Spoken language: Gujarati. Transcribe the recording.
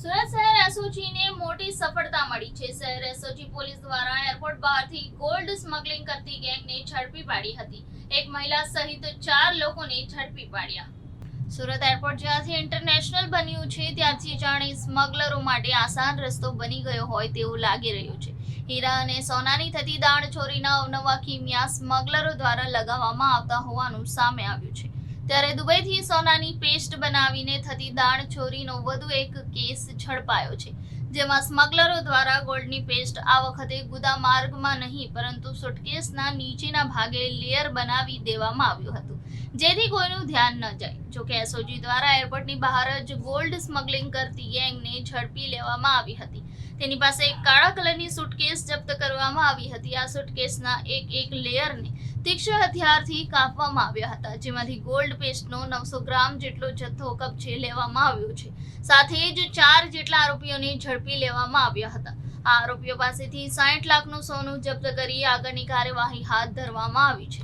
સુરત શહેર એસઓજીને મોટી સફળતા મળી છે. શહેર એસઓજી પોલીસ દ્વારા એરપોર્ટ બહારથી ગોલ્ડ સ્મગલિંગ કરતી ગેંગને ઝડપી પાડી હતી. એક મહિલા સહિત ચાર લોકોને ઝડપી પાડ્યા. સુરત એરપોર્ટ જ્યાંથી ઇન્ટરનેશનલ બન્યું છે, ત્યાંથી જાણે સ્મગલરો માટે આસાન રસ્તો બની ગયો હોય તેવું લાગી રહ્યું છે. હીરા અને સોનાની થતી દાણચોરીના અવનવા કિમિયા સ્મગલરો દ્વારા લગાવવામાં આવતા હોવાનું સામે આવ્યું છે. ત્યારે દુબઈથી સોનાની પેસ્ટ બનાવીને થતી દાણ ચોરીનો વધુ એક કેસ ઝડપાયો છે, જેમાં સ્મગલરો દ્વારા ગોલ્ડની પેસ્ટ આ વખતે ગુદા માર્ગમાં નહીં, પરંતુ સુટકેસના નીચેના ભાગે લેયર બનાવી દેવામાં આવ્યું હતું. જેથી કોઈનું ધ્યાન ન જાય. જોકે એસઓજી દ્વારા એરપોર્ટની બહાર જ ગોલ્ડ સ્મગલિંગ કરતી ગેંગને ઝડપી લેવામાં આવી હતી. તેની પાસે એક કાળા કલરની સુટકેસ જપ્ત કરવામાં આવી હતી. આ સુટકેસના એક એક લેયરને તીક્ષ્ણ હથિયારથી કાપવામાં આવ્યા હતા, જેમાંથી ગોલ્ડ પેસ્ટનો નવસો ગ્રામ જેટલો જથ્થો કબજે લેવામાં આવ્યો છે. સાથે જ ચાર જેટલા આરોપીઓને ઝડપી લેવામાં આવ્યા હતા. આ આરોપીઓ પાસેથી સાઠ લાખનું સોનું જપ્ત કરી આગળની કાર્યવાહી હાથ ધરવામાં આવી છે.